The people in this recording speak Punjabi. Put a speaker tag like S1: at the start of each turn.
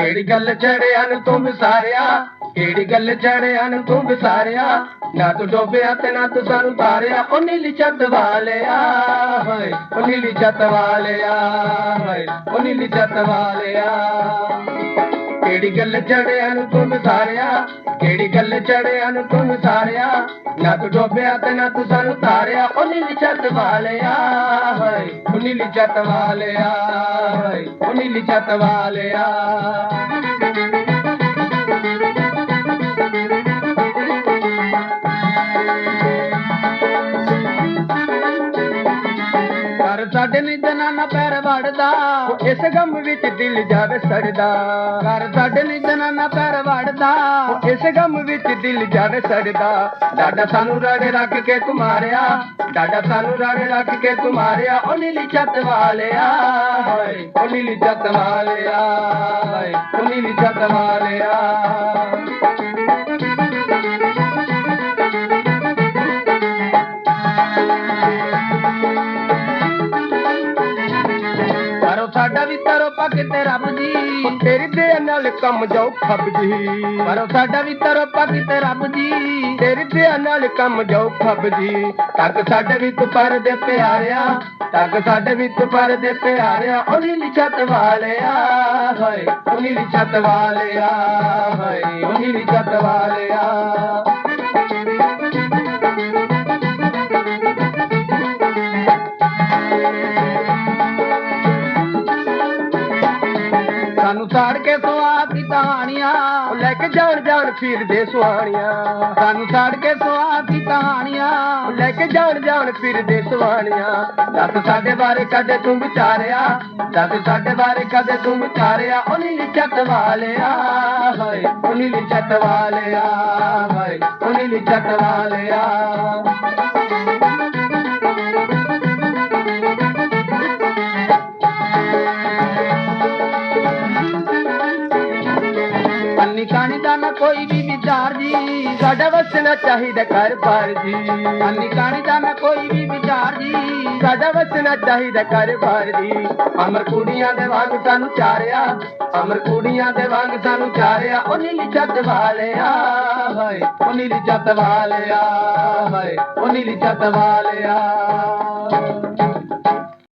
S1: ਕਿਹੜੀ ਗੱਲ ਚੜਿਆ ਨੂੰ ਤੂੰ ਵਿਸਾਰਿਆ ਕਿਹੜੀ ਗੱਲ ਚੜਿਆ ਨੂੰ ਤੂੰ ਵਿਸਾਰਿਆ ਨਾ ਤੂੰ ਡੋਬਿਆ ਤੇ ਨਾ ਤੂੰ ਸਾਨੂੰ ਤਾਰਿਆ। ਉਹ ਨੀਲੀ ਛੱਤ ਵਾਲਿਆ, ਹੋਏ, ਉਹ ਨੀਲੀ ਛੱਤ ਵਾਲਿਆ, ਹੋਏ, ਉਹ ਨੀਲੀ ਛੱਤ ਵਾਲਿਆ। ਕਿਹੜੀ ਗੱਲ ਚੜਿਆ ਨੂੰ ਤੂੰ ਵਿਸਾਰਿਆ ਕਿਹੜੀ ਗੱਲ ਚੜਿਆ ਨੂੰ ਤੂੰ ਵਿਸਾਰਿਆ ਨਾ ਤੂੰ ਡੋਬਿਆ ਤੇ ਨਾ ਤੂੰ ਸਾਨੂੰ ਤਾਰਿਆ। ਉਹ ਨੀਲੀ ਛੱਤ ਵਾਲਿਆ, ਹੋਏ, ਉਹ ਨੀਲੀ ਛੱਤ ਵਾਲਿਆ, ਹੋਏ, ਉਹ ਨੀਲੀ ਛੱਤ ਵਾਲਿਆ।
S2: ਘਰ ਸਾਡੇ ਲਈ ਜਨਾਨਾ ਪੈਰ ਵੜਦਾ।
S1: ਇਸ ਗਮ ਵਿੱਚ ਦਿਲ ਜਾਵੇ ਸੜਦਾ
S2: ਘਰ ਸਾਡੇ ਲਈ ਜਨਾਨਾ ਪੈਰ ਵੜਦਾ।
S1: ਇਸ ਗਮ ਵਿੱਚ ਦਿਲ ਜਾਵੇ ਸੜਦਾ ਡਾਡਾ ਸਾਨੂੰ ਰੜ ਰੱਖ ਕੇ ਤੁਮਾਰਿਆ ਡਾਡਾ ਸਾਨੂੰ ਰੜ ਰੱਖ ਕੇ ਤੁਮਾਰਿਆ ਉਹ ਨੀਲੀ ਛੱਤ ਵਾਲਿਆ। ਹੋਏ ਉਹ ਨੀਲੀ ਛੱਤ ਵਾਲਿਆ। ਹੋਏ ਉਹ ਨੀਲੀ ਛੱਤ ਵਾਲਿਆ।
S2: ਘਰੋਂ ਸਾਡਾ ਵੀ ਤਰੋ ਪੱਕ ਤੇ ਰੱਬ ਜੀ।
S1: ਤੇਰੀ ਦੇ ਨਾਲ ਕੰਮ ਜਾਉ ਖੱਬ ਜੀ।
S2: ਘਰੋਂ ਸਾਡਾ ਵੀ ਤਰੋ ਪੱਕ ਤੇ ਰੱਬ ਜੀ।
S1: ਤੇਰੀ ਦੇ ਨਾਲ ਕੰਮ ਜਾਉ ਖੱਬ ਜੀ। ਤੱਕ ਸਾਡੇ ਵੀ ਤੂੰ ਪਰ ਦੇ ਪਿਆਰਿਆ। ਤੱਕ ਸਾਡੇ ਵੀ ਤੂੰ ਪਰ ਦੇ ਪਿਆਰਿਆ। ਉਹ ਨੀਲੀ ਛੱਤ ਵਾਲਿਆ। ਹੋਏ ਉਹ ਨੀਲੀ ਛੱਤ ਵਾਲਿਆ। ਹੋਏ ਉਹ ਨੀਲੀ ਛੱਤ ਵਾਲਿਆ।
S2: ਸਾਨੂੰ ਸਾੜ ਕੇ ਸੁਆ ਦੀ
S1: ਲੈ ਕੇ ਜਾਣ ਜਾਣ ਫਿਰਦੇ ਸੁਹਾਣੀਆਂ
S2: ਸਾਨੂੰ ਸਾੜ ਕੇ ਸੁਆ ਦੀ
S1: ਲੈ ਕੇ ਜਾਣ ਜਾਣ ਫਿਰਦੇ ਸੁਹਾਣੀਆਂ ਦੱਸ ਸਾਡੇ ਬਾਰੇ ਕਦੇ ਤੂੰ ਵਿਚਾਰਿਆ? ਦੱਸ ਸਾਡੇ ਬਾਰੇ ਕਦੇ ਤੂੰ ਵਿਚਾਰਿਆ? ਉਹ ਨੀਲੀ ਚੱਟ ਵਾਲਿਆ, ਹੋਏ, ਉਹ ਨੀਲੀ ਛੱਤ ਵਾਲਿਆ, ਹੋਏ, ਉਹ ਨੀਲੀ ਛੱਤ ਵਾਲਿਆ।
S2: ਅੰਨੀ ਕਾਣੀ ਦਾ ਨਾ ਕੋਈ ਵੀ ਵਿਚਾਰ ਜੀ।
S1: ਸਾਡਾ ਵਸਣਾ ਚਾਹੀਦਾ ਘਰ ਬਾਰ ਜੀ।
S2: ਅੰਨੀ ਕਾਣੀ ਦਾ ਨਾ ਕੋਈ ਵੀ ਵਿਚਾਰ ਜੀ।
S1: ਸਾਡਾ ਵਸਣਾ ਚਾਹੀਦਾ ਘਰ ਬਾਰ ਜੀ। ਅਮਰ ਕੁੜੀਆਂ ਦੇ ਵਾਂਗ ਸਾਨੂੰ ਚਾਰਿਆ। ਅਮਰ ਕੁੜੀਆਂ ਦੇ ਵਾਂਗ ਸਾਨੂੰ ਚਾਰਿਆ। ਉਹ ਨੀਲੀ ਛੱਤ ਵਾਲਿਆ, ਹਾਏ। ਉਹ ਨੀਲੀ ਛੱਤ ਵਾਲਿਆ, ਹਾਏ। ਉਹ ਨੀਲੀ ਛੱਤ ਵਾਲਿਆ।